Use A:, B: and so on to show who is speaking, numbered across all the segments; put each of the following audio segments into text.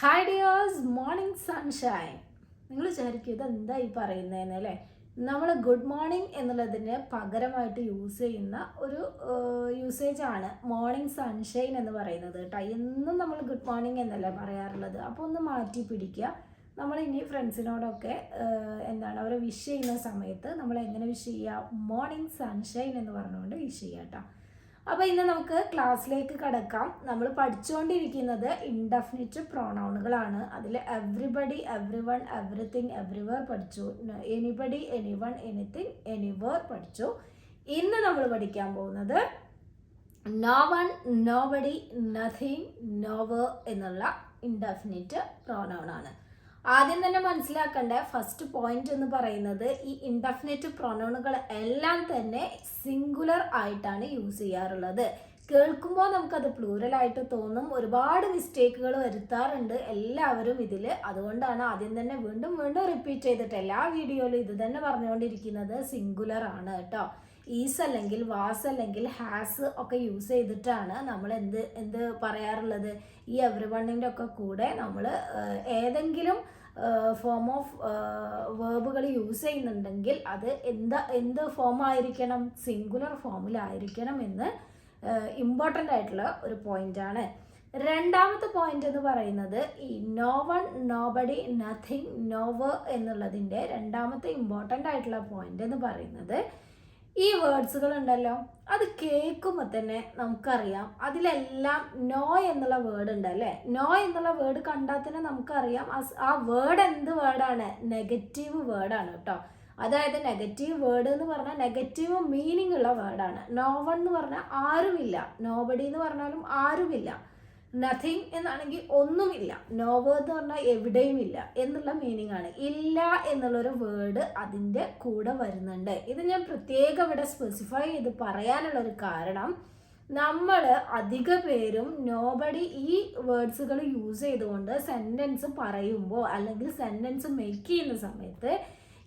A: Hi dears morning sunshine നിങ്ങൾ വിചാരിക്കും ഇത് എന്താ ഈ പറയുന്നതെന്ന് അല്ലേ? നമ്മൾ ഗുഡ് മോർണിംഗ് എന്നുള്ളതിന് പകരമായിട്ട് യൂസ് ചെയ്യുന്ന ഒരു യൂസേജ് ആണ് മോർണിംഗ് സൺഷൈൻ എന്ന് പറയുന്നത് കേട്ടോ. എന്നും നമ്മൾ ഗുഡ് മോർണിംഗ് എന്നല്ലേ പറയാറുള്ളത്. അപ്പോൾ ഒന്ന് മാറ്റി പിടിക്കുക. നമ്മൾ ഇനി ഫ്രണ്ട്സിനോടൊക്കെ എന്താണ് അവരെ വിഷ് ചെയ്യുന്ന സമയത്ത് നമ്മൾ എങ്ങനെ വിഷ് ചെയ്യുക മോർണിംഗ് സൺഷൈൻ എന്ന് പറഞ്ഞുകൊണ്ട് വിഷ് ചെയ്യുക കേട്ടോ. അപ്പോൾ ഇന്ന് നമുക്ക് ക്ലാസ്സിലേക്ക് കടക്കാം. നമ്മൾ പഠിച്ചുകൊണ്ടിരിക്കുന്നത് ഇൻഡെഫിനിറ്റ് പ്രോണൗണുകളാണ് അതിൽ everybody every one everything everywhere പഠിച്ചു. Anybody any one anything anywhere പഠിച്ചു. ഇന്ന് നമ്മൾ പഠിക്കാൻ പോകുന്നത് no one nobody nothing nowhere എന്നുള്ള ഇൻഡെഫിനിറ്റ് പ്രോണൗൺ ആണ്. ആദ്യം തന്നെ മനസ്സിലാക്കേണ്ട ഫസ്റ്റ് പോയിന്റ് എന്ന് പറയുന്നത് ഈ ഇൻഡെഫിനിറ്റ് പ്രൊനൗണുകൾ എല്ലാം തന്നെ സിംഗുലർ ആയിട്ടാണ് യൂസ് ചെയ്യാറുള്ളത്. കേൾക്കുമ്പോൾ നമുക്കത് പ്ലൂറൽ ആയിട്ട് തോന്നും. ഒരുപാട് മിസ്റ്റേക്കുകൾ വരുത്താറുണ്ട് എല്ലാവരും ഇതിൽ. അതുകൊണ്ടാണ് ആദ്യം തന്നെ വീണ്ടും വീണ്ടും റിപ്പീറ്റ് ചെയ്തിട്ട് എല്ലാ വീഡിയോയിലും ഇത് തന്നെ പറഞ്ഞുകൊണ്ടിരിക്കുന്നത് സിംഗുലർ ആണ് കേട്ടോ. ഈസ് അല്ലെങ്കിൽ വാസ് അല്ലെങ്കിൽ ഹാസ് ഒക്കെ യൂസ് ചെയ്തിട്ടാണ് നമ്മൾ എന്ത് എന്ത് പറയാറുള്ളത്? ഈ എവറി വണ്ണിന്റെ ഒക്കെ കൂടെ നമ്മൾ ഏതെങ്കിലും ഫോം ഓഫ് വേർബുകൾ യൂസ് ചെയ്യുന്നുണ്ടെങ്കിൽ അത് എന്താ എന്ത് ഫോം ആയിരിക്കണം? സിംഗുലർ ഫോമിലായിരിക്കണം എന്ന് ഇമ്പോർട്ടന്റ് ആയിട്ടുള്ള ഒരു പോയിന്റാണ് രണ്ടാമത്തെ പോയിന്റ് എന്ന് പറയുന്നത് ഈ no one nobody nothing nowhere എന്നുള്ളതിന്റെ രണ്ടാമത്തെ ഇമ്പോർട്ടന്റ് ആയിട്ടുള്ള പോയിന്റ് എന്ന് പറയുന്നത് ഈ വേർഡ്സുകൾ ഉണ്ടല്ലോ അത് കേൾക്കുമ്പോൾ തന്നെ നമുക്കറിയാം. അതിലെല്ലാം നോ എന്നുള്ള വേർഡ് ഉണ്ട് അല്ലേ? നോ എന്നുള്ള വേർഡ് കണ്ടാൽ തന്നെ നമുക്കറിയാം. ആ വേർഡ് എന്ത് വേർഡാണ് നെഗറ്റീവ് വേർഡാണ് കേട്ടോ. അതായത് നെഗറ്റീവ് വേർഡ് എന്ന് പറഞ്ഞാൽ നെഗറ്റീവ് മീനിങ് ഉള്ള വേർഡാണ് നോവൺ എന്ന് പറഞ്ഞാൽ ആരുമില്ല. നോബഡി എന്ന് പറഞ്ഞാലും ആരുമില്ല. നത്തിങ് എന്നാണെങ്കിൽ ഒന്നുമില്ല. നോവർ എന്ന് പറഞ്ഞാൽ എവിടെയും ഇല്ല എന്നുള്ള മീനിങ് ആണ്. ഇല്ല എന്നുള്ളൊരു വേർഡ് അതിന്റെ കൂടെ വരുന്നുണ്ട്. ഇത് ഞാൻ പ്രത്യേകം ഇവിടെ സ്പെസിഫൈ ചെയ്ത് പറയാനുള്ള ഒരു കാരണം നമ്മൾ അധിക പേരും നോബഡി ഈ വേർഡ്സുകൾ യൂസ് ചെയ്തുകൊണ്ട് സെന്റൻസ് പറയുമ്പോൾ അല്ലെങ്കിൽ സെന്റൻസ് മേക്ക് ചെയ്യുന്ന സമയത്ത്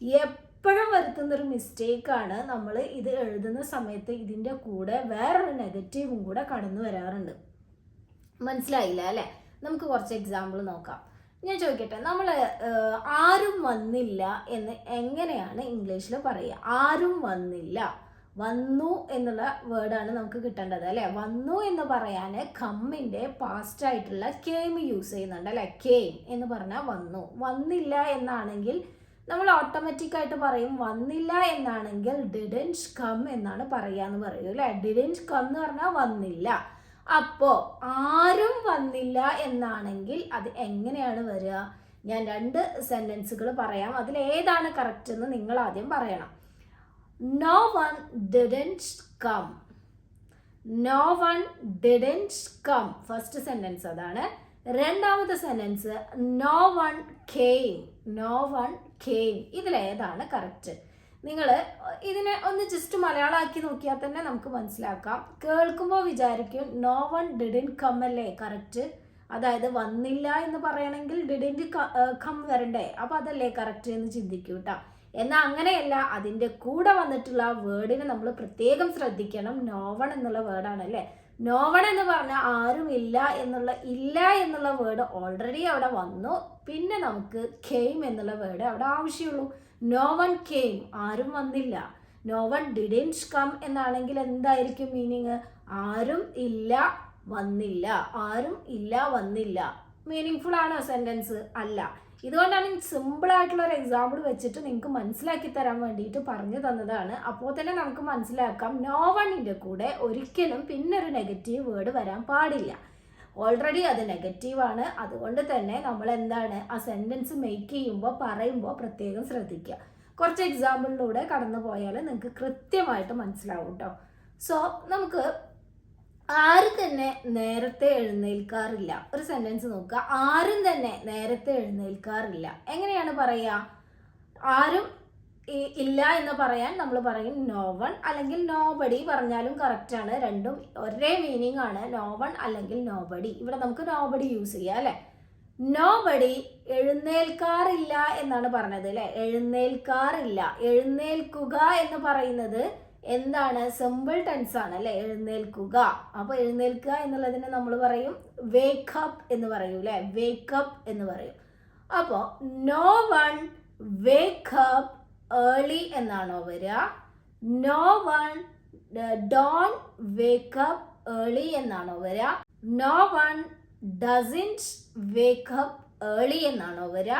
A: എപ്പോഴും വരുത്തുന്നൊരു മിസ്റ്റേക്കാണ് നമ്മൾ ഇത് എഴുതുന്ന സമയത്ത് ഇതിന്റെ കൂടെ വേറൊരു നെഗറ്റീവും കൂടെ കടന്നു വരാറുണ്ട് മനസ്സിലായില്ല അല്ലേ? നമുക്ക് കുറച്ച് എക്സാമ്പിൾ നോക്കാം. ഞാൻ ചോദിക്കട്ടെ നമ്മൾ ആരും വന്നില്ല എന്ന് എങ്ങനെയാണ് ഇംഗ്ലീഷിൽ പറയുക? ആരും വന്നില്ല. വന്നു എന്നുള്ള വേർഡാണ് നമുക്ക് കിട്ടേണ്ടത് അല്ലേ? വന്നു എന്ന് പറയാൻ കമ്മിന്റെ പാസ്റ്റ് ആയിട്ടുള്ള കെയിം യൂസ് ചെയ്യുന്നുണ്ട് അല്ലേ? കെയിം എന്ന് പറഞ്ഞാൽ വന്നു. വന്നില്ല എന്നാണെങ്കിൽ നമ്മൾ ഓട്ടോമാറ്റിക്കായിട്ട് പറയും വന്നില്ല എന്നാണെങ്കിൽ ഡിഡന്റ് കം എന്നാണ് പറയുക എന്ന് പറയൂ അല്ലേ? ഡിഡന്റ് കം എന്ന് പറഞ്ഞാൽ വന്നില്ല. അപ്പോൾ ആരും വന്നില്ല എന്നാണെങ്കിൽ അത് എങ്ങനെയാണ് വരിക? ഞാൻ രണ്ട് സെന്റൻസുകൾ പറയാം. അതിൽ ഏതാണ് കറക്റ്റ് എന്ന് നിങ്ങൾ ആദ്യം പറയണം. No one didn't come no one didn't come first sentence അതാണ്. രണ്ടാമത്തെ sentence no one came no one came ഇതിലേതാണ് കറക്റ്റ് നിങ്ങൾ ഇതിനെ ഒന്ന് ജസ്റ്റ് മലയാളമാക്കി നോക്കിയാൽ തന്നെ നമുക്ക് മനസ്സിലാക്കാം. കേൾക്കുമ്പോൾ വിചാരിക്കും നോ വൺ ഡിഡിൻ കം അല്ലേ? കറക്റ്റ് അതായത് വന്നില്ല എന്ന് പറയണമെങ്കിൽ ഡിഡിന്റ് കം വരണ്ടേ? അപ്പം അതല്ലേ കറക്റ്റ് എന്ന് ചിന്തിക്കൂ കേട്ടോ എന്നാൽ അങ്ങനെയല്ല അതിന്റെ കൂടെ വന്നിട്ടുള്ള വേർഡിനെ നമ്മൾ പ്രത്യേകം ശ്രദ്ധിക്കണം. നോവൺ എന്നുള്ള വേർഡാണ് അല്ലേ നോവൺ എന്ന് പറഞ്ഞാൽ ആരും ഇല്ല എന്നുള്ള ഇല്ല എന്നുള്ള വേർഡ് ഓൾറെഡി അവിടെ വന്നു. പിന്നെ നമുക്ക് കെയിം എന്നുള്ള വേർഡ് അവിടെ ആവശ്യമുള്ളൂ. നോവൺ കെയിം ആരും വന്നില്ല. നോവൺ വൺ ഡിഡന്റ് കം എന്നാണെങ്കിൽ എന്തായിരിക്കും മീനിങ് ആരും ഇല്ല വന്നില്ല. ആരും ഇല്ല വന്നില്ല. മീനിങ് ഫുൾ ആണോ സെന്റൻസ് അല്ല. ഇതുകൊണ്ടാണ് സിമ്പിൾ ആയിട്ടുള്ള ഒരു എക്സാമ്പിൾ വെച്ചിട്ട് നിങ്ങൾക്ക് മനസ്സിലാക്കി തരാൻ വേണ്ടിയിട്ട് പറഞ്ഞു തന്നതാണ്. അപ്പോൾ തന്നെ നമുക്ക് മനസ്സിലാക്കാം നോ വണ്ണിന്റെ കൂടെ ഒരിക്കലും പിന്നൊരു നെഗറ്റീവ് വേർഡ് വരാൻ പാടില്ല. ഓൾറെഡി അത് നെഗറ്റീവാണ് അതുകൊണ്ട് തന്നെ നമ്മൾ എന്താണ് ആ സെന്റൻസ് മേക്ക് ചെയ്യുമ്പോൾ പറയുമ്പോൾ പ്രത്യേകം ശ്രദ്ധിക്കുക. കുറച്ച് എക്സാമ്പിളിലൂടെ കടന്നു പോയാൽ നിങ്ങൾക്ക് കൃത്യമായിട്ട് മനസ്സിലാവും കേട്ടോ സോ നമുക്ക് ആരും തന്നെ നേരത്തെ എഴുന്നേൽക്കാറില്ല. ഒരു സെന്റൻസ് നോക്കുക. ആരും തന്നെ നേരത്തെ എഴുന്നേൽക്കാറില്ല. എങ്ങനെയാണ് പറയുക ആരും ഇല്ല എന്ന് പറയാൻ നമ്മൾ പറയും നോ വൺ അല്ലെങ്കിൽ നോ ബഡി പറഞ്ഞാലും കറക്റ്റാണ് രണ്ടും ഒരേ മീനിങ് ആണ്. നോ വൺ അല്ലെങ്കിൽ നോ ബഡി ഇവിടെ നമുക്ക് നോ ബഡി യൂസ് ചെയ്യാം അല്ലേ? നോ ബഡി എഴുന്നേൽക്കാറില്ല എന്നാണ് പറഞ്ഞത് അല്ലേ? എഴുന്നേൽക്കാറില്ല. എഴുന്നേൽക്കുക എന്ന് പറയുന്നത് എന്താണ്? സിമ്പിൾ ടെൻസ് ആണ് അല്ലെ? എഴുന്നേൽക്കുക. അപ്പൊ എഴുന്നേൽക്കുക എന്നുള്ളതിന് നമ്മൾ പറയും. വേക്കപ്പ് എന്ന് പറയും അല്ലെ? വേക്കപ്പ് എന്ന് പറയും. അപ്പോൾ നോ വൺ വേക്കപ്പ് ഏർലി എന്നാണോ വരിക? No one don't wake up early എന്നാണോ വരിക? No one doesn't wake up early എന്നാണോ വരിക?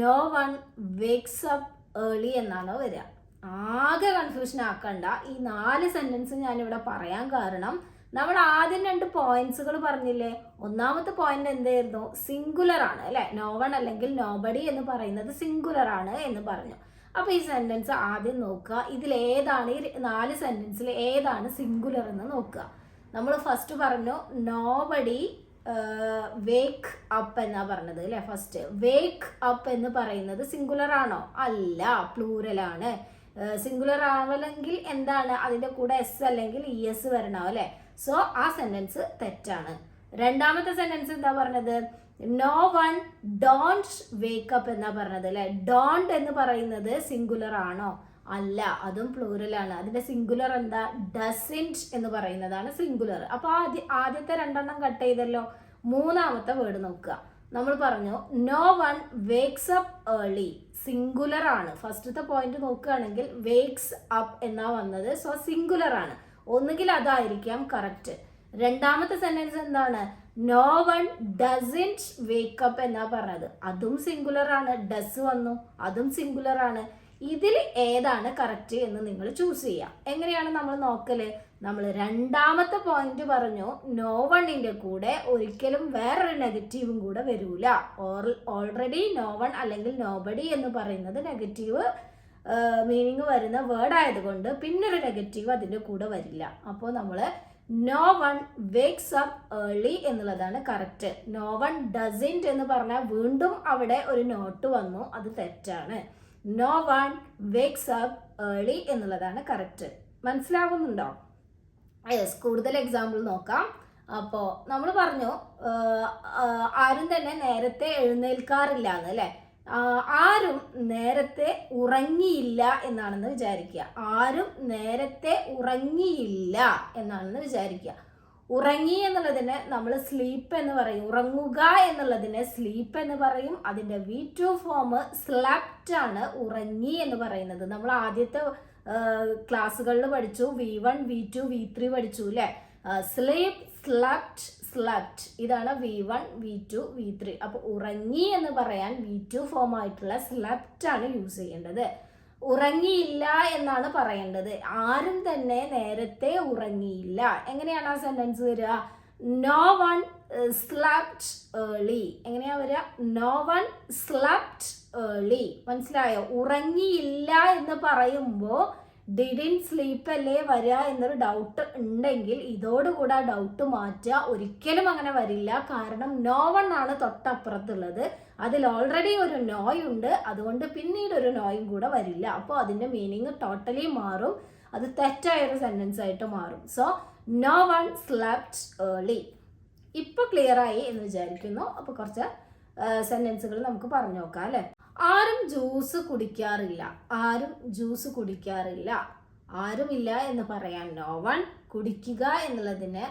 A: No one wakes up early എന്നാണോ വരിക? ആകെ കൺഫ്യൂഷൻ ആക്കണ്ട. ഈ നാല് സെന്റൻസ് ഞാനിവിടെ പറയാൻ കാരണം നമ്മൾ ആദ്യം രണ്ട് പോയിന്റ്സുകൾ പറഞ്ഞില്ലേ? ഒന്നാമത്തെ പോയിന്റ് എന്തായിരുന്നു? സിംഗുലർ ആണ് അല്ലെ? നോവൺ അല്ലെങ്കിൽ നോബഡി എന്ന് പറയുന്നത് സിംഗുലർ ആണ് എന്ന് പറഞ്ഞു. അപ്പൊ ഈ സെന്റൻസ് ആദ്യം നോക്കുക. ഇതിൽ ഏതാണ് ഈ നാല് സെന്റൻസിൽ ഏതാണ് സിംഗുലർ എന്ന് നോക്കുക. നമ്മൾ ഫസ്റ്റ് പറഞ്ഞു നോബഡി വേക്ക് അപ്പ് എന്നാ പറഞ്ഞത് അല്ലെ? ഫസ്റ്റ് വേക്ക് അപ്പ് എന്ന് പറയുന്നത് സിംഗുലർ ആണോ? അല്ല പ്ലൂറൽ ആണ്. സിംഗുലർ ആവലെങ്കിൽ എന്താണ്? അതിന്റെ കൂടെ എസ് അല്ലെങ്കിൽ ഇ എസ് വരണം അല്ലെ? സോ ആ സെന്റൻസ് തെറ്റാണ്. രണ്ടാമത്തെ സെന്റൻസ് എന്താ പറഞ്ഞത്? നോ വൺ ഡോണ്ട് വേക്കപ്പ് എന്നാ പറഞ്ഞത് അല്ലെ? ഡോണ്ട് എന്ന് പറയുന്നത് സിംഗുലർ ആണോ? അല്ല അതും പ്ലൂറൽ ആണ്. അതിന്റെ സിംഗുലർ എന്താ? ഡസിന്റ് എന്ന് പറയുന്നതാണ് സിംഗുലർ അപ്പോൾ ആദ്യ ആദ്യത്തെ രണ്ടെണ്ണം കട്ട് ചെയ്തല്ലോ. മൂന്നാമത്തെ വേർഡ് നോക്കുക. നമ്മൾ പറഞ്ഞു no one wakes up early singular ആണ്. ഫസ്റ്റത്തെ പോയിന്റ് നോക്കുകയാണെങ്കിൽ വേക്സ് അപ്പ് എന്നാ വന്നത്. സോ സിംഗുലർ ആണ്. ഒന്നുകിൽ അതായിരിക്കാം കറക്റ്റ് രണ്ടാമത്തെ സെന്റൻസ് എന്താണ്? നോ വൺ ഡസിന്റ് വേക്കപ്പ് എന്നാ പറഞ്ഞത്. അതും സിംഗുലർ ആണ്. ഡസ് വന്നു. അതും സിംഗുലർ ആണ്. ഇതിൽ ഏതാണ് കറക്റ്റ് എന്ന് നിങ്ങൾ ചൂസ് ചെയ്യുക എങ്ങനെയാണ് നമ്മൾ നോക്കൽ? നമ്മൾ രണ്ടാമത്തെ പോയിന്റ് പറഞ്ഞു നോ വണ്ണിന്റെ കൂടെ ഒരിക്കലും വേറൊരു നെഗറ്റീവും കൂടെ വരൂല. ഓൾറെഡി നോ വൺ അല്ലെങ്കിൽ നോബഡി എന്ന് പറയുന്നത് നെഗറ്റീവ് മീനിങ് വരുന്ന വേർഡ് ആയതുകൊണ്ട് പിന്നൊരു നെഗറ്റീവ് അതിന്റെ കൂടെ വരില്ല. അപ്പോൾ നമ്മൾ no one wakes up early എന്നുള്ളതാണ് കറക്റ്റ് നോ വൺ ഡസിന്റ് എന്ന് പറഞ്ഞാൽ വീണ്ടും അവിടെ ഒരു നോട്ട് വന്നു അത് തെറ്റാണ്. No one wakes up early എന്നുള്ളതാണ് കറക്റ്റ് മനസ്സിലാവുന്നുണ്ടോ? യെസ് കൂടുതൽ എക്സാമ്പിൾ നോക്കാം. അപ്പോൾ നമ്മൾ പറഞ്ഞു ആരും തന്നെ നേരത്തെ എഴുന്നേൽക്കാറില്ല എന്ന് അല്ലേ ആരും നേരത്തെ ഉറങ്ങിയില്ല എന്നാണെന്ന് വിചാരിക്കുക. ആരും നേരത്തെ ഉറങ്ങിയില്ല എന്നാണെന്ന് വിചാരിക്കുക. ഉറങ്ങി എന്നുള്ളതിന് നമ്മൾ സ്ലീപ്പ് എന്ന് പറയും. ഉറങ്ങുക എന്നുള്ളതിന് സ്ലീപ്പ് എന്ന് പറയും. അതിന്റെ വി ടു ഫോം സ്ലാപ്റ്റ് ആണ് ഉറങ്ങി എന്ന് പറയുന്നത്. നമ്മൾ ആദ്യത്തെ ക്ലാസ്സുകളിൽ പഠിച്ചു. V one V two V three പഠിച്ചു അല്ലേ സ്ലീപ്പ് സ്ലപ്റ്റ് സ്ലപ്റ്റ് ഇതാണ് V one V two V three അപ്പോൾ ഉറങ്ങി എന്ന് പറയാൻ വി ടു ഫോം ആയിട്ടുള്ള സ്ലപ്റ്റ് ആണ് യൂസ് ചെയ്യേണ്ടത്. ഉറങ്ങിയില്ല എന്നാണ് പറയേണ്ടത്. ആരും തന്നെ നേരത്തെ ഉറങ്ങിയില്ല. എങ്ങനെയാണ് ആ സെന്റൻസ് വരിക? നോ വൺ സ്ലപ്റ്റ് ഏർലി എങ്ങനെയാ വരിക? നോ വൺ സ്ലപ്റ്റ് ഏർലി മനസ്സിലായോ? ഉറങ്ങിയില്ല എന്ന് പറയുമ്പോൾ ഡിഡിൻ സ്ലീപ്പ് അല്ലേ വരിക എന്നൊരു ഡൗട്ട് ഉണ്ടെങ്കിൽ ഇതോടുകൂടെ ആ ഡൗട്ട് മാറ്റുക. ഒരിക്കലും അങ്ങനെ വരില്ല. കാരണം നോ വൺ ആണ് തൊട്ടപ്പുറത്തുള്ളത്. അതിൽ ഓൾറെഡി ഒരു നോയ് ഉണ്ട്. അതുകൊണ്ട് പിന്നീട് ഒരു നോയും കൂടെ വരില്ല. അപ്പോൾ അതിന്റെ മീനിങ് ടോട്ടലി മാറും. അത് തെറ്റായ ഒരു സെന്റൻസ് ആയിട്ട് മാറും. So no one slept early ഇപ്പോൾ ക്ലിയർ ആയി എന്ന് വിചാരിക്കുന്നു. അപ്പോൾ കുറച്ച് സെന്റൻസുകൾ നമുക്ക് പറഞ്ഞു നോക്കാം അല്ലേ? ആരും ജ്യൂസ് കുടിക്കാറില്ല. ആരും ജ്യൂസ് കുടിക്കാറില്ല. ആരുമില്ല എന്ന് പറയാൻ നോ വൺ കുടിക്കുക എന്നുള്ളതിന്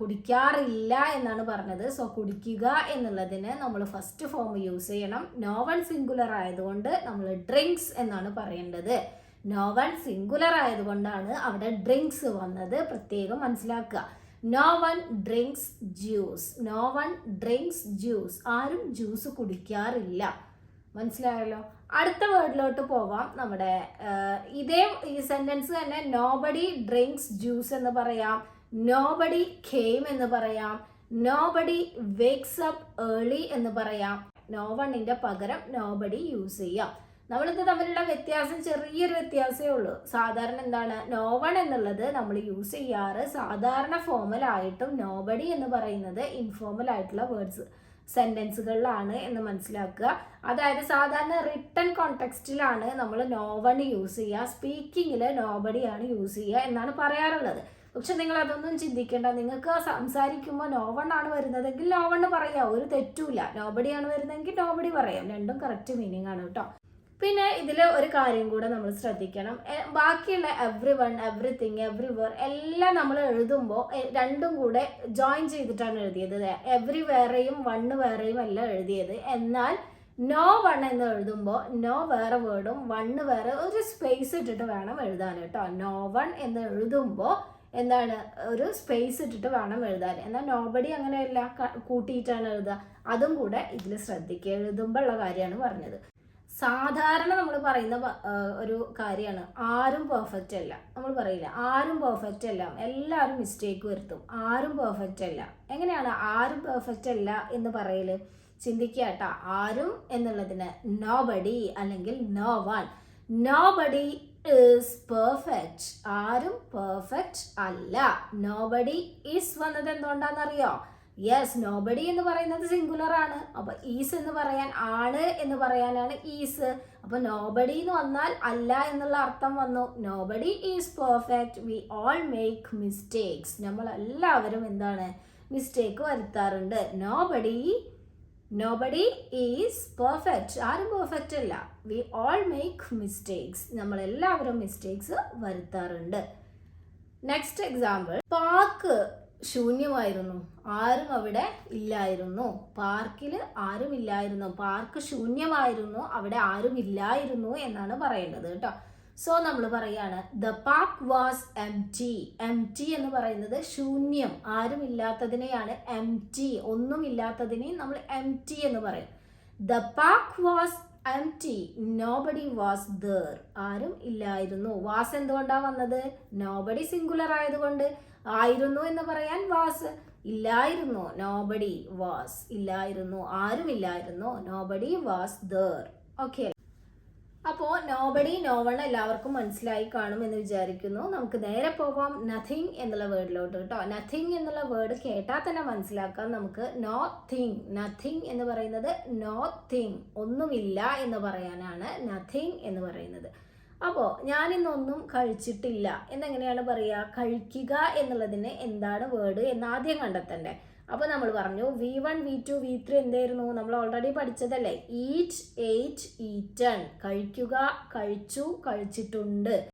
A: കുടിക്കാറില്ല എന്നാണ് പറഞ്ഞത്. സോ കുടിക്കുക എന്നുള്ളതിന് നമ്മൾ ഫസ്റ്റ് ഫോം യൂസ് ചെയ്യണം. നോവൽ സിംഗുലർ ആയതുകൊണ്ട് നമ്മൾ ഡ്രിങ്ക്സ് എന്നാണ് പറയേണ്ടത്. നോവൽ സിംഗുലർ ആയതുകൊണ്ടാണ് അവിടെ ഡ്രിങ്ക്സ് വന്നത് പ്രത്യേകം മനസ്സിലാക്കുക. No one drinks juice no one drinks juice ആരും ജ്യൂസ് കുടിക്കാറില്ല. മനസ്സിലായല്ലോ? അടുത്ത വേർഡിലോട്ട് പോവാം നമ്മുടെ ഇതേ ഈ സെന്റൻസ് തന്നെ നോബഡി ഡ്രിങ്ക്സ് ജ്യൂസ് എന്ന് പറയാം. നോബഡി ഖെയിം എന്ന് പറയാം. നോബഡി വേക്സ് അപ്പ് ഏർലി എന്ന് പറയാം. നോ വണ്ണിന്റെ പകരം നോബഡി യൂസ് ചെയ്യാം. നമ്മളിത് തമ്മിലുള്ള വ്യത്യാസം ചെറിയൊരു വ്യത്യാസമേ ഉള്ളൂ. സാധാരണ എന്താണ്? നോവൺ എന്നുള്ളത് നമ്മൾ യൂസ് ചെയ്യാറ് സാധാരണ ഫോമൽ ആയിട്ടും നോബഡി എന്ന് പറയുന്നത് ഇൻഫോർമൽ ആയിട്ടുള്ള വേർഡ്സ് സെന്റൻസുകളിലാണ് എന്ന് മനസ്സിലാക്കുക. അതായത് സാധാരണ റിട്ടൺ കോണ്ടെക്സ്റ്റിലാണ് നമ്മൾ നോവൺ യൂസ് ചെയ്യുക. സ്പീക്കിങ്ങിൽ നോബഡിയാണ് യൂസ് ചെയ്യുക എന്നാണ് പറയാറുള്ളത്. പക്ഷെ നിങ്ങൾ അതൊന്നും ചിന്തിക്കേണ്ട. നിങ്ങൾക്ക് സംസാരിക്കുമ്പോൾ നോവൺ ആണ് വരുന്നതെങ്കിൽ നോവൺ പറയാം. ഒരു തെറ്റുമില്ല നോബഡിയാണ് വരുന്നതെങ്കിൽ നോബഡി പറയാം. രണ്ടും കറക്റ്റ് മീനിങ് ആണ് കേട്ടോ. പിന്നെ ഇതിൽ ഒരു കാര്യം കൂടെ നമ്മൾ ശ്രദ്ധിക്കണം. ബാക്കിയുള്ള everyone everything everywhere എല്ലാം നമ്മൾ എഴുതുമ്പോൾ രണ്ടും കൂടെ ജോയിൻ ചെയ്തിട്ടാണ് എഴുതിയത്. എവ്രി വേറെയും വണ്ണ് വേറെയും എല്ലാം എഴുതിയത്. എന്നാൽ നോ വൺ എന്ന് എഴുതുമ്പോൾ നോ വേറെ വേർഡും വണ്ണ് വേറെ ഒരു സ്പേസ് ഇട്ടിട്ട് വേണം എഴുതാൻ കേട്ടോ. നോ വൺ എന്ന് എഴുതുമ്പോൾ എന്താണ് ഒരു സ്പേസ് ഇട്ടിട്ട് വേണം എഴുതാൻ. എന്നാൽ നോബടി അങ്ങനെയല്ല കൂട്ടിയിട്ടാണ് എഴുതുക. അതും കൂടെ ഇതിൽ ശ്രദ്ധിക്കുക. എഴുതുമ്പോൾ ഉള്ള കാര്യമാണ് പറഞ്ഞത്. സാധാരണ നമ്മൾ പറയുന്ന ഒരു കാര്യമാണ്. ആരും പെർഫെക്റ്റ് അല്ല. നമ്മൾ പറയില്ല ആരും പെർഫെക്റ്റ് അല്ല. എല്ലാവരും മിസ്റ്റേക്ക് വരുത്തും. ആരും പെർഫെക്റ്റ് അല്ല. എങ്ങനെയാണ് ആരും പെർഫെക്റ്റ് അല്ല എന്ന് പറയൽ? ചിന്തിക്കുക കേട്ടോ ആരും എന്നുള്ളതിന് നോ ബഡി അല്ലെങ്കിൽ no one nobody is perfect ആരും പെർഫെക്റ്റ് അല്ല. നോ ബഡി ഈസ് വന്നത് എന്തുകൊണ്ടാണെന്നറിയോ? യെസ് നോബഡി എന്ന് പറയുന്നത് സിംഗുലർ ആണ്. അപ്പൊ ഈസ് എന്ന് പറയാൻ ആണ് എന്ന് പറയാനാണ് ഈസ് അപ്പൊ നോബഡി എന്ന് വന്നാൽ അല്ല എന്നുള്ള അർത്ഥം വന്നു. Nobody is perfect we all make mistakes നമ്മൾ എല്ലാവരും എന്താണ്? മിസ്റ്റേക്ക് വരുത്താറുണ്ട്. നോബഡി നോബഡി ഈസ് പെർഫെക്റ്റ് ആരും പെർഫെക്റ്റ് അല്ല. വി ഓൾ മേക്ക് മിസ്റ്റേക്സ് നമ്മൾ എല്ലാവരും മിസ്റ്റേക്സ് വരുത്താറുണ്ട്. നെക്സ്റ്റ് എക്സാമ്പിൾ പാർക്ക് ശൂന്യമായിരുന്നു. ആരും അവിടെ ഇല്ലായിരുന്നു. പാർക്കിൽ ആരും ഇല്ലായിരുന്നു. പാർക്ക് ശൂന്യമായിരുന്നു. അവിടെ ആരും ഇല്ലായിരുന്നു എന്നാണ് പറയേണ്ടത് കേട്ടോ. സോ നമ്മൾ പറയാണ് the park was empty empty എന്ന് പറയുന്നത് ശൂന്യം. ആരും ഇല്ലാത്തതിനെയാണ് എം ടി ഒന്നും ഇല്ലാത്തതിനെ നമ്മൾ എം ടി എന്ന് പറയും. The park was empty nobody was there ആരും ഇല്ലായിരുന്നു. വാസ് എന്തുകൊണ്ടാണ് വന്നത്? നോബഡി സിംഗുലർ ആയതുകൊണ്ട്. ആയിരുന്നു എന്ന് പറയാൻ വാസ്. ഇല്ലായിരുന്നു. നോബഡി വാസ് ഇല്ലായിരുന്നു. ആരും ഇല്ലായിരുന്നു നോബഡി വാസ് ദർ ഓക്കെ അപ്പോൾ നോബഡി നോവൺ എല്ലാവർക്കും മനസ്സിലായി കാണും എന്ന് വിചാരിക്കുന്നു. നമുക്ക് നേരെ പോവാം. നത്തിങ് എന്നുള്ള വേർഡിലോട്ട് കേട്ടോ. നത്തിങ് എന്നുള്ള വേർഡ് കേട്ടാൽ തന്നെ മനസ്സിലാക്കാം. നമുക്ക് നോ തിങ് നത്തിങ് എന്ന് പറയുന്നത് നോ തിങ് ഒന്നുമില്ല എന്ന് പറയാനാണ് നത്തിങ് എന്ന് പറയുന്നത്. അപ്പോൾ ഞാനിന്നൊന്നും കഴിച്ചിട്ടില്ല. എന്നെങ്ങനെയാണ് പറയുക കഴിക്കുക എന്നുള്ളതിന് എന്താണ് വേർഡ് എന്ന് ആദ്യം കണ്ടെത്തണ്ടേ. അപ്പോൾ നമ്മൾ പറഞ്ഞു V one V two V three എന്തായിരുന്നു? നമ്മൾ ഓൾറെഡി പഠിച്ചതല്ലേ? Eat ate eaten. കഴിക്കുക കഴിച്ചു കഴിച്ചിട്ടുണ്ട്.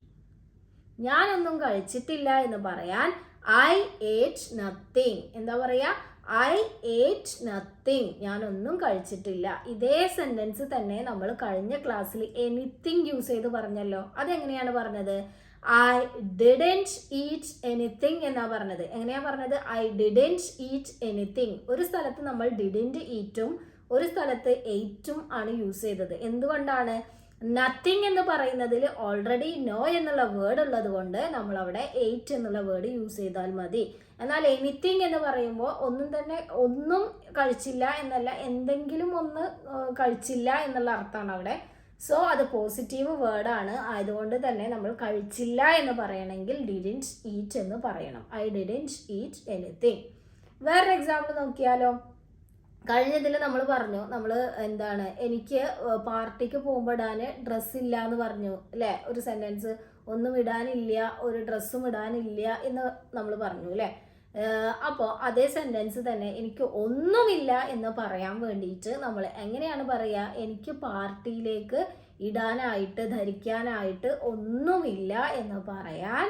A: ഞാനൊന്നും കഴിച്ചിട്ടില്ല എന്ന് പറയാൻ ഐ ഏറ്റ് നത്തിങ്. എന്താ പറയാ? ഐ ഏറ്റ് നത്തിങ് ഞാനൊന്നും കഴിച്ചിട്ടില്ല. ഇതേ സെന്റൻസ് തന്നെ നമ്മൾ കഴിഞ്ഞ ക്ലാസ്സിൽ എനിത്തിങ് യൂസ് ചെയ്ത് പറഞ്ഞല്ലോ. അതെങ്ങനെയാണ് പറഞ്ഞത്? ഐ ഡിഡന്റ് ഈറ്റ് എനിത്തിങ് എന്നാ പറഞ്ഞത്. എങ്ങനെയാ പറഞ്ഞത്? ഐ ഡിഡന്റ് ഈറ്റ് എനിത്തിങ് ഒരു സ്ഥലത്ത് നമ്മൾ ഡിഡന്റ് ഈറ്റും ഒരു സ്ഥലത്ത് എയ്റ്റും ആണ് യൂസ് ചെയ്തത്. എന്തുകൊണ്ടാണ്? നത്തിങ് എന്ന് പറയുന്നതിൽ ഓൾറെഡി നോ എന്നുള്ള വേർഡ് ഉള്ളത് കൊണ്ട് നമ്മൾ അവിടെ എയ്റ്റ് എന്നുള്ള വേർഡ് യൂസ് ചെയ്താൽ മതി. എന്നാൽ എനിത്തിങ് എന്ന് പറയുമ്പോൾ ഒന്നും തന്നെ ഒന്നും കഴിച്ചില്ല എന്നല്ല എന്തെങ്കിലും ഒന്ന് കഴിച്ചില്ല എന്നുള്ള അർത്ഥമാണ് അവിടെ. സോ അത് പോസിറ്റീവ് വേർഡാണ് ആയതുകൊണ്ട് തന്നെ നമ്മൾ കഴിച്ചില്ല എന്ന് പറയണമെങ്കിൽ ഡിഡിന്റ് ഈറ്റ് എന്ന് പറയണം. ഐ ഡിഡിന്റ് ഈറ്റ് എനിത്തിങ് വേറൊരു എക്സാമ്പിൾ നോക്കിയാലോ? കഴിഞ്ഞതിൽ നമ്മൾ പറഞ്ഞു നമ്മൾ എന്താണ് എനിക്ക് പാർട്ടിക്ക് പോകുമ്പോൾ ഇടാൻ ഡ്രസ്സ് ഇല്ല എന്ന് പറഞ്ഞു അല്ലേ ഒരു സെന്റൻസ് ഒന്നും ഇടാനില്ല ഒരു ഡ്രസ്സും ഇടാനില്ല എന്ന് നമ്മൾ പറഞ്ഞു അല്ലേ അപ്പോൾ അതേ സെന്റൻസ് തന്നെ എനിക്ക് ഒന്നുമില്ല എന്ന് പറയാൻ വേണ്ടിയിട്ട് നമ്മൾ എങ്ങനെയാണ് പറയുക എനിക്ക് പാർട്ടിയിലേക്ക് ഇടാനായിട്ട് ധരിക്കാനായിട്ട് ഒന്നുമില്ല എന്ന് പറയാൻ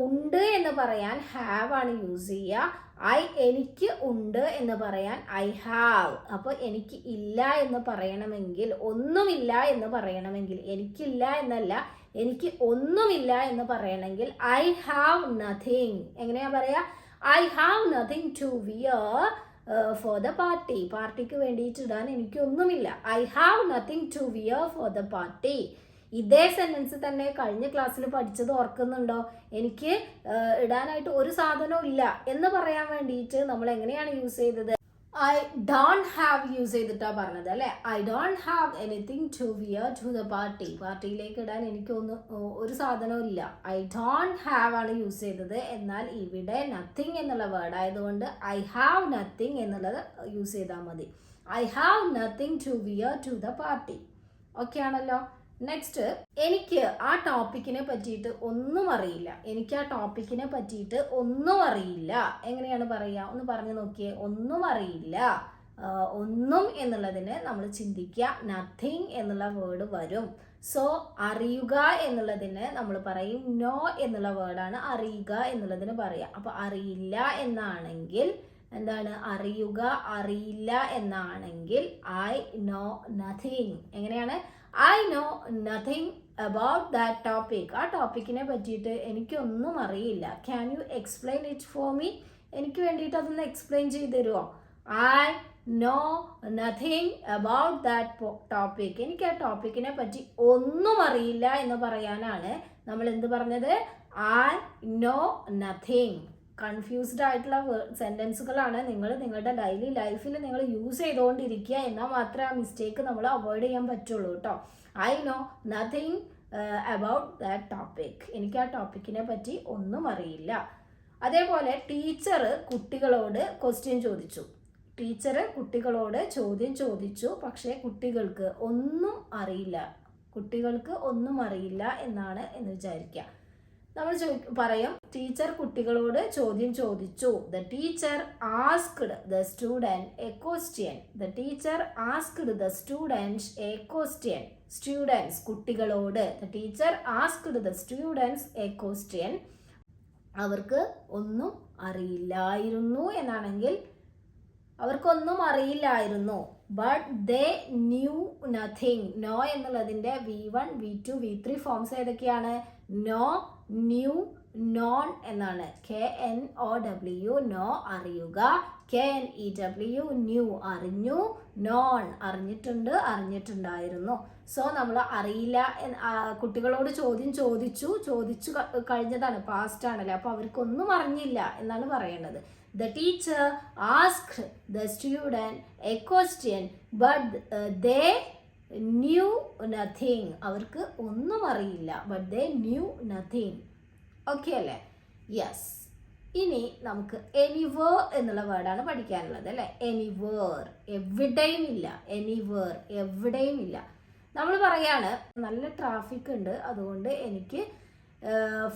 A: ഉണ്ട് എന്ന് പറയാൻ ഹാവ് ആണ് യൂസ് ചെയ്യുക ഐ എനിക്ക് ഉണ്ട് എന്ന് പറയാൻ ഐ ഹാവ്. അപ്പോൾ എനിക്ക് ഇല്ല എന്ന് പറയണമെങ്കിൽ ഒന്നുമില്ല എന്ന് പറയണമെങ്കിൽ എനിക്കില്ല എന്നല്ല എനിക്ക് ഒന്നുമില്ല എന്ന് പറയണമെങ്കിൽ ഐ ഹാവ് നഥിങ്. എങ്ങനെയാ പറയാ? I have nothing to wear for the party. പാർട്ടിക്ക് വേണ്ടിയിട്ട് ഇടാൻ എനിക്കൊന്നുമില്ല I have nothing to wear for the party. ഇതേ സെന്റൻസ് തന്നെ കഴിഞ്ഞ ക്ലാസ്സിൽ പഠിച്ചത് ഓർക്കുന്നുണ്ടോ? എനിക്ക് ഇടാനായിട്ട് ഒരു സാധനവും ഇല്ല എന്ന് പറയാൻ വേണ്ടിയിട്ട് നമ്മൾ എങ്ങനെയാണ് യൂസ് ചെയ്തത്? ഐ ഡോണ്ട് ഹാവ് യൂസ് ചെയ്തിട്ടാ പറഞ്ഞത് അല്ലേ? I don't have anything to wear to the party പാർട്ടിയിലേക്ക് ഇടാൻ എനിക്കൊന്നും ഒരു സാധനവും ഇല്ല. ഐ ഡോണ്ട് ഹാവ് ആണ് യൂസ് ചെയ്തത്. എന്നാൽ ഇവിടെ നത്തിങ് എന്നുള്ള വേർഡ് ആയതുകൊണ്ട് ഐ ഹാവ് നത്തിങ് എന്നുള്ളത് യൂസ് ചെയ്താൽ മതി. I have nothing to wear to the party okay ആണല്ലോ? നെക്സ്റ്റ് എനിക്ക് ആ ടോപ്പിക്കിനെ പറ്റിയിട്ട് ഒന്നും അറിയില്ല. എനിക്ക് ആ ടോപ്പിക്കിനെ പറ്റിയിട്ട് ഒന്നും അറിയില്ല. എങ്ങനെയാണ് പറയുക? ഒന്ന് പറഞ്ഞു നോക്കിയേ. ഒന്നും അറിയില്ല. ഒന്നും എന്നുള്ളതിന് നമ്മൾ ചിന്തിക്കുക. നത്തിങ് എന്നുള്ള വേർഡ് വരും. സോ അറിയുക എന്നുള്ളതിന് നമ്മൾ പറയും. നോ എന്നുള്ള വേർഡാണ് അറിയുക എന്നുള്ളതിന് പറയുക. അപ്പോൾ അറിയില്ല എന്നാണെങ്കിൽ എന്താണ്? അറിയുക അറിയില്ല എന്നാണെങ്കിൽ ഐ നോ നത്തിങ് എങ്ങനെയാണ്? I know nothing about that topic ആ ടോപ്പിക്കിനെ പറ്റിയിട്ട് എനിക്കൊന്നും അറിയില്ല. Can you explain it for me എനിക്ക് വേണ്ടിയിട്ട് അതൊന്ന് എക്സ്പ്ലെയിൻ ചെയ്ത് തരുമോ I know nothing about that topic എനിക്ക് ആ ടോപ്പിക്കിനെ പറ്റി ഒന്നും അറിയില്ല എന്ന് പറയാനാണ് നമ്മൾ എന്ത് പറഞ്ഞത്? ഐ നോ നത്തിങ് കൺഫ്യൂസ്ഡ് ആയിട്ടുള്ള സെന്റൻസുകളാണ് നിങ്ങൾ നിങ്ങളുടെ ഡെയിലി ലൈഫിൽ നിങ്ങൾ യൂസ് ചെയ്തുകൊണ്ടിരിക്കുക എന്നാൽ മാത്രമേ ആ മിസ്റ്റേക്ക് നമ്മൾ അവോയ്ഡ് ചെയ്യാൻ പറ്റുള്ളൂ കേട്ടോ I know nothing about that topic എനിക്ക് ആ ടോപ്പിക്കിനെ പറ്റി ഒന്നും അറിയില്ല. അതേപോലെ ടീച്ചർ കുട്ടികളോട് ക്വസ്റ്റ്യൻ ചോദിച്ചു. ടീച്ചർ കുട്ടികളോട് ചോദ്യം ചോദിച്ചു. പക്ഷേ കുട്ടികൾക്ക് ഒന്നും അറിയില്ല. കുട്ടികൾക്ക് ഒന്നും അറിയില്ല എന്നാണ് എന്ന് വിചാരിക്കുക. നമ്മൾ പറയും ടീച്ചർ കുട്ടികളോട് ചോദ്യം ചോദിച്ചു. The teacher asked the student a question the teacher asked the students a question students കുട്ടികളോട്. The teacher asked the students a question അവർക്ക് ഒന്നും അറിയില്ലായിരുന്നു എന്നാണെങ്കിൽ അവർക്കൊന്നും അറിയില്ലായിരുന്നു. But they knew nothing know എന്നുള്ളതിന്റെ V one V two V three forms ഏതൊക്കെയാണ്? Know knew known എന്നാണ്. K N O W know അറിയുക. K N E W knew അറിഞ്ഞു. നോൺ അറിഞ്ഞിട്ടുണ്ട് അറിഞ്ഞിട്ടുണ്ടായിരുന്നു. സോ നമ്മൾ അറിയില്ല കുട്ടികളോട് ചോദ്യം ചോദിച്ചു. ചോദിച്ചു കഴിഞ്ഞതാണ് പാസ്റ്റ് ആണല്ലേ. അപ്പോൾ അവർക്കൊന്നും അറിഞ്ഞില്ല എന്നാണ് പറയേണ്ടത്. The teacher ask the student a question but they knew nothing അവർക്ക് ഒന്നും അറിയില്ല. But they knew nothing okay അല്ലേ? യെസ് ഇനി നമുക്ക് എനിവേർ എന്നുള്ള വേർഡാണ് പഠിക്കാനുള്ളത് അല്ലേ? എനിവേർ എവിടെയും ഇല്ല. എനിവേർ എവിടെയും ഇല്ല. നമ്മൾ പറയാണ് നല്ല ട്രാഫിക് ഉണ്ട്. അതുകൊണ്ട് എനിക്ക്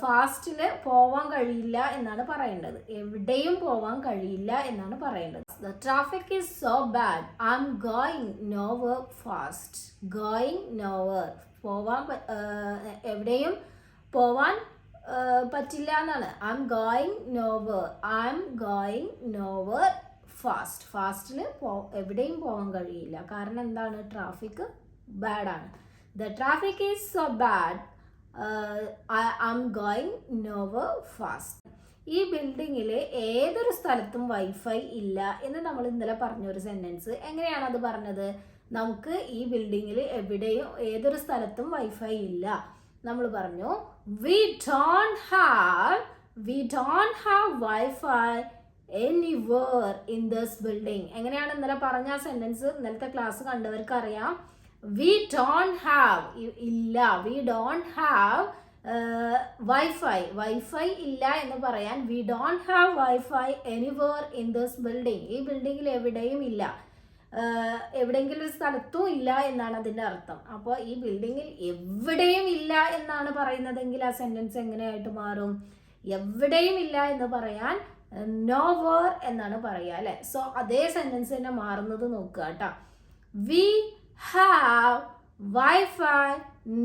A: ഫാസ്റ്റിൽ പോവാൻ കഴിയില്ല എന്നാണ് പറയേണ്ടത്. എവിടെയും പോവാൻ കഴിയില്ല എന്നാണ് പറയേണ്ടത്. The traffic is so bad. I'm going nowhere fast. Going nowhere. പോവാൻ എവിടെയും പോവാൻ പറ്റില്ല എന്നാണ്. I'm going nowhere I'm going nowhere fast ഫാസ്റ്റിൽ പോ എവിടെയും പോകാൻ കഴിയില്ല. കാരണം എന്താണ്? Traffic ബാഡാണ് the traffic is so bad I am going nowhere fast ഈ ബിൽഡിങ്ങിൽ ഏതൊരു സ്ഥലത്തും വൈഫൈ ഇല്ല എന്ന് നമ്മൾ ഇന്നലെ പറഞ്ഞൊരു സെന്റൻസ് എങ്ങനെയാണ് അത് പറഞ്ഞത്? നമുക്ക് ഈ ബിൽഡിങ്ങിൽ എവിടെയും ഏതൊരു സ്ഥലത്തും വൈഫൈ ഇല്ല. നമ്മൾ പറഞ്ഞു we don't have we don't have wifi anywhere in this building എങ്ങനെയാണ് ഇന്നലെ പറഞ്ഞ ആ സെന്റൻസ് ഇന്നലത്തെ ക്ലാസ് കണ്ടവർക്ക് അറിയാം വി ഡോൺ ഹാവ് ഇല്ല. We don't have wifi wifi ഇല്ല എന്ന് പറയാൻ we don't have wifi anywhere in this building ഈ ബിൽഡിങ്ങിൽ എവിടെയും ഇല്ല. എവിടെയെങ്കിലും ഒരു സ്ഥലത്തും ഇല്ല എന്നാണ് അതിന്റെ അർത്ഥം. അപ്പോൾ ഈ ബിൽഡിങ്ങിൽ എവിടെയും ഇല്ല എന്നാണ് പറയുന്നതെങ്കിൽ ആ സെന്റൻസ് എങ്ങനെയായിട്ട് മാറും? എവിടെയും ഇല്ല എന്ന് പറയാൻ നോ വേർ എന്നാണ് പറയുക അല്ലേ? സോ അതേ സെന്റൻസ് തന്നെ മാറുന്നത് നോക്കുക കേട്ടോ. We have wifi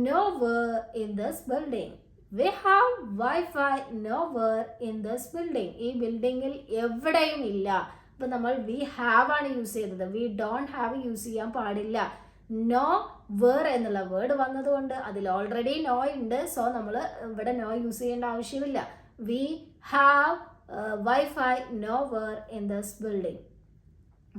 A: nowhere in this building we have wifi nowhere in this building ഈ ബിൽഡിങ്ങിൽ എവിടെയും ഇല്ല. ഇപ്പം നമ്മൾ വി ഹാവ് ആണ് യൂസ് ചെയ്തത് വി ഡോണ്ട് ഹാവ് യൂസ് ചെയ്യാൻ പാടില്ല. നോ വേർ എന്നുള്ള വേർഡ് വന്നതുകൊണ്ട് അതിൽ ഓൾറെഡി നോ ഉണ്ട്. സോ നമ്മൾ ഇവിടെ നോ യൂസ് ചെയ്യേണ്ട ആവശ്യമില്ല. We have wifi nowhere in this building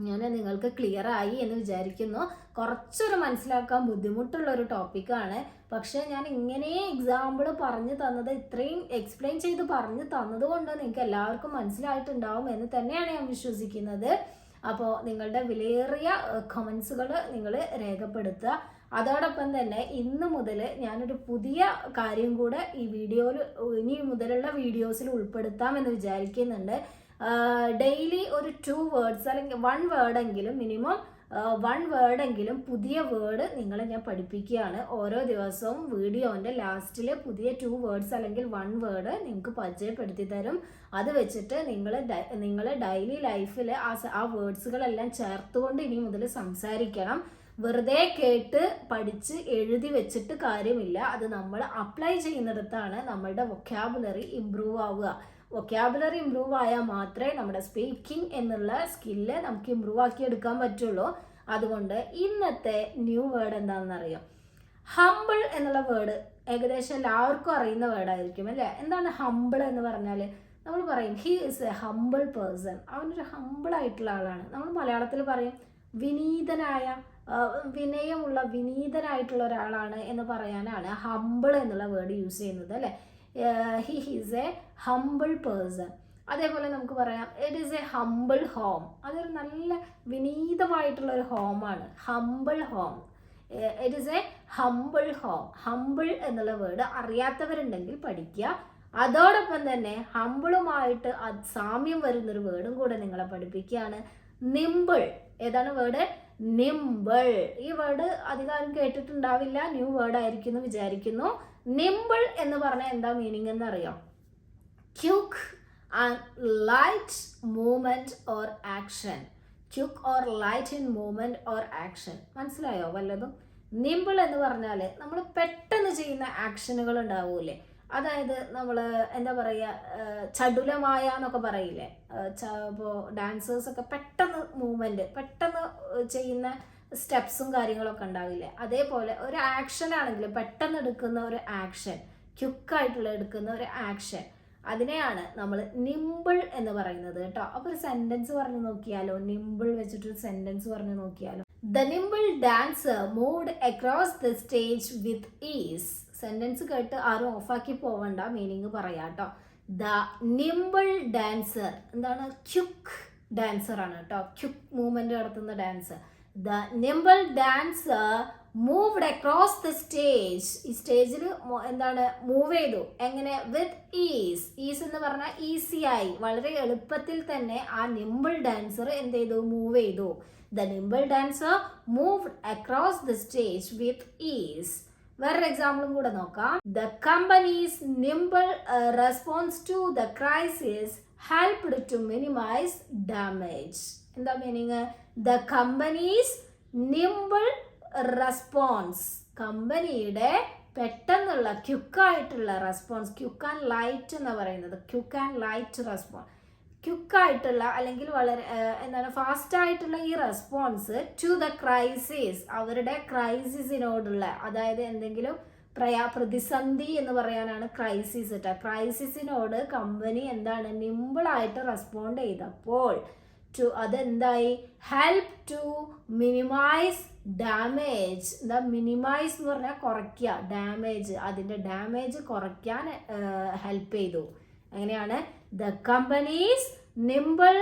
A: ഞാൻ നിങ്ങൾക്ക് ക്ലിയർ ആയി എന്ന് വിചാരിക്കുന്നു. കുറച്ചൊരു മനസ്സിലാക്കാൻ ബുദ്ധിമുട്ടുള്ള ഒരു ടോപ്പിക്കാണ് പക്ഷേ ഞാൻ ഇങ്ങനെ എക്സാമ്പിൾ പറഞ്ഞു തന്നത് ഇത്രയും എക്സ്പ്ലെയിൻ ചെയ്ത് പറഞ്ഞു തന്നത് കൊണ്ട് നിങ്ങൾക്ക് എല്ലാവർക്കും മനസ്സിലായിട്ടുണ്ടാവും എന്ന് തന്നെയാണ് ഞാൻ വിശ്വസിക്കുന്നത്. അപ്പോൾ നിങ്ങളുടെ വിലയേറിയ കമൻസുകൾ നിങ്ങൾ രേഖപ്പെടുത്തുക. അതോടൊപ്പം തന്നെ ഇന്ന് മുതൽ ഞാനൊരു പുതിയ കാര്യം കൂടെ ഈ വീഡിയോയിൽ ഇനി മുതലുള്ള വീഡിയോസിൽ ഉൾപ്പെടുത്താമെന്ന് വിചാരിക്കുന്നുണ്ട്. ഡെയിലി ഒരു ടു വേർഡ്സ് അല്ലെങ്കിൽ വൺ വേർഡെങ്കിലും മിനിമം വൺ വേർഡെങ്കിലും പുതിയ വേർഡ് നിങ്ങളെ ഞാൻ പഠിപ്പിക്കുകയാണ്. ഓരോ ദിവസവും വീഡിയോന്റെ ലാസ്റ്റിൽ പുതിയ ടു വേർഡ്സ് അല്ലെങ്കിൽ വൺ വേർഡ് നിങ്ങൾക്ക് പരിചയപ്പെടുത്തി തരും. അത് വെച്ചിട്ട് നിങ്ങൾ നിങ്ങൾ ഡെയിലി ലൈഫിൽ ആ ആ വേർഡ്സുകളെല്ലാം ചേർത്തുകൊണ്ട് ഇനി മുതൽ സംസാരിക്കണം. വെറുതെ കേട്ട് പഠിച്ച് എഴുതി വെച്ചിട്ട് കാര്യമില്ല. അത് നമ്മൾ അപ്ലൈ ചെയ്യുന്നിടത്താണ് നമ്മളുടെ വൊക്കാബുലറി ഇമ്പ്രൂവ് ആവുക. വൊക്കാബുലറി ഇമ്പ്രൂവ് ആയാൽ മാത്രമേ നമ്മുടെ സ്പീക്കിംഗ് എന്നുള്ള സ്കില്ല് നമുക്ക് ഇമ്പ്രൂവ് ആക്കിയെടുക്കാൻ പറ്റുള്ളൂ. അതുകൊണ്ട് ഇന്നത്തെ ന്യൂ വേർഡ് എന്താണെന്നറിയോ ഹമ്പിൾ എന്നുള്ള വേർഡ് ഏകദേശം എല്ലാവർക്കും അറിയുന്ന വേർഡായിരിക്കും അല്ലേ? എന്താണ് ഹമ്പിൾ എന്ന് പറഞ്ഞാൽ? നമ്മൾ പറയും he is a humble person അവനൊരു ഹമ്പിൾ ആയിട്ടുള്ള ആളാണ്. നമ്മൾ മലയാളത്തിൽ പറയും വിനീതനായ വിനയമുള്ള വിനീതനായിട്ടുള്ള ഒരാളാണ് എന്ന് പറയാനാണ് ഹമ്പിൾ എന്നുള്ള വേർഡ് യൂസ് ചെയ്യുന്നത് അല്ലേ? He he's a humble person അതേപോലെ നമുക്ക് പറയാം it is a humble home അതൊരു നല്ല വിനീതമായിട്ടുള്ള ഒരു ഹോമാണ് humble home it is a humble home humble എന്നുള്ള വേർഡ് അറിയാത്തവരുണ്ടെങ്കിൽ പഠിക്കുക. അതോടൊപ്പം തന്നെ ഹമ്പിളുമായിട്ട് സാമ്യം വരുന്നൊരു വേർഡും കൂടെ നിങ്ങളെ പഠിപ്പിക്കുകയാണ്. നിമ്പിൾ ഏതാണ് വേർഡ് നിമ്പിൾ ഈ വേർഡ് അധികാരം കേട്ടിട്ടുണ്ടാവില്ല. ന്യൂ വേർഡായിരിക്കുന്നു വിചാരിക്കുന്നു. നിമ്പിൾ എന്ന് പറഞ്ഞാൽ എന്താ മീനിങ് എന്ന് അറിയാം quick and light movement or action quick or light in movement or action മനസ്സിലായോ വല്ലതും? നിമ്പിൾ എന്ന് പറഞ്ഞാൽ നമ്മൾ പെട്ടെന്ന് ചെയ്യുന്ന ആക്ഷനുകൾ ഉണ്ടാവൂലേ. അതായത് നമ്മൾ എന്താ പറയുക ചടുലമായ എന്നൊക്കെ പറയില്ലേ? ഇപ്പോൾ ഡാൻസേഴ്സൊക്കെ പെട്ടെന്ന് മൂവ്മെന്റ് പെട്ടെന്ന് ചെയ്യുന്ന സ്റ്റെപ്സും കാര്യങ്ങളൊക്കെ ഉണ്ടാവില്ലേ? അതേപോലെ ഒരു ആക്ഷൻ ആണെങ്കിൽ പെട്ടെന്ന് എടുക്കുന്ന ഒരു ആക്ഷൻ ക്യുക്കായിട്ടുള്ള എടുക്കുന്ന ഒരു ആക്ഷൻ അതിനെയാണ് നമ്മൾ നിമ്പിൾ എന്ന് പറയുന്നത് കേട്ടോ. അപ്പോൾ ഒരു സെന്റൻസ് പറഞ്ഞു നോക്കിയാലോ? നിമ്പിൾ വെച്ചിട്ടൊരു സെന്റൻസ് പറഞ്ഞു നോക്കിയാലോ? The nimble dancer moved across the stage with ease sentence കേട്ട് ആരും ഓഫാക്കി പോവണ്ട. മീനിങ് പറയാം കേട്ടോ. ദ നിമ്പിൾ ഡാൻസർ എന്താണ്? ക്യുക്ക് ഡാൻസർ ആണ് കേട്ടോ. ക്യുക്ക് മൂവ്മെന്റ് നടത്തുന്ന dancer the nimble dancer moved across the stage ഈ സ്റ്റേജിൽ എന്താണ് മൂവ് ചെയ്തു. എങ്ങനെ? വിത്ത് ഈസ് ഈസ് എന്ന് പറഞ്ഞാൽ ഈസി ആയി. വളരെ എളുപ്പത്തിൽ തന്നെ ആ നിമ്പിൾ ഡാൻസർ എന്ത് ചെയ്തു? മൂവ് ചെയ്തു. The nimble dancer moved across the stage with ease വേറൊരു എക്സാമ്പിളും കൂടെ നോക്കാം. The company's nimble response to the crisis helped to minimise damage എന്താ meaning the company's nimble response കമ്പനിയുടെ പെട്ടെന്നുള്ള ക്യുക്കായിട്ടുള്ള റെസ്പോൺസ് ക്യുക്ക് ആൻഡ് ലൈറ്റ് എന്ന് പറയുന്നത്. ക്യുക്ക് ആൻഡ് ലൈറ്റ് റെസ്പോൺസ് ക്യുക്കായിട്ടുള്ള അല്ലെങ്കിൽ വളരെ എന്താണ് ഫാസ്റ്റ് ആയിട്ടുള്ള ഈ റെസ്പോൺസ് ടു ദ ക്രൈസിസ് അവരുടെ ക്രൈസിസിനോടുള്ള അതായത് എന്തെങ്കിലും പ്രയാ പ്രതിസന്ധി എന്ന് പറയാനാണ് ക്രൈസിസ് കേട്ടോ ക്രൈസിസിനോട് കമ്പനി എന്താണ് നിമ്പിളായിട്ട് റെസ്പോണ്ട് ചെയ്തപ്പോൾ ടു അതെന്തായി? ഹെൽപ്പ് ടു മിനിമൈസ് ഡാമേജ് എന്താ? മിനിമൈസ് എന്ന് പറഞ്ഞാൽ കുറയ്ക്കുക. ഡാമേജ് അതിന്റെ ഡാമേജ് കുറയ്ക്കാൻ ഹെൽപ്പ് ചെയ്തു. അങ്ങനെയാണ് the company's nimble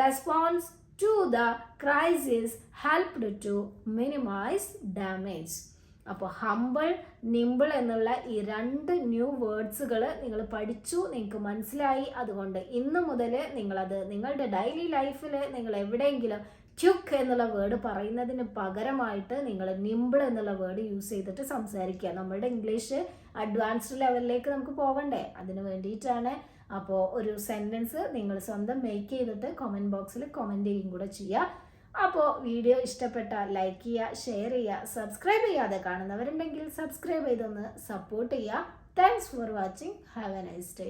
A: response to the crisis helped to minimise damage അപ്പോൾ ഹമ്പിൾ നിമ്പിൾ എന്നുള്ള ഈ രണ്ട് ന്യൂ വേർഡ്സുകൾ നിങ്ങൾ പഠിച്ചു നിങ്ങൾക്ക് മനസ്സിലായി. അതുകൊണ്ട് ഇന്ന് മുതൽ നിങ്ങളത് നിങ്ങളുടെ ഡെയിലി ലൈഫിൽ നിങ്ങൾ എവിടെയെങ്കിലും ക്യുക്ക് എന്നുള്ള വേർഡ് പറയുന്നതിന് പകരമായിട്ട് നിങ്ങൾ നിമ്പിൾ എന്നുള്ള വേർഡ് യൂസ് ചെയ്തിട്ട് സംസാരിക്കുക. നമ്മളുടെ ഇംഗ്ലീഷ് അഡ്വാൻസ്ഡ് ലെവലിലേക്ക് നമുക്ക് പോകണ്ടേ അതിന് വേണ്ടിയിട്ടാണ്. അപ്പോൾ ഒരു സെന്റൻസ് നിങ്ങൾ സ്വന്തം മേക്ക് ചെയ്തിട്ട് കമന്റ് ബോക്സിൽ കമന്റ് ചെയ്യും കൂടെ ചെയ്യുക. അപ്പോൾ വീഡിയോ ഇഷ്ടപ്പെട്ടാൽ ലൈക്ക് ചെയ്യുക ഷെയർ ചെയ്യുക സബ്സ്ക്രൈബ് ചെയ്യാതെ കാണുന്നവരുണ്ടെങ്കിൽ സബ്സ്ക്രൈബ് ചെയ്തൊന്ന് സപ്പോർട്ട് ചെയ്യുക thanks for watching have a nice day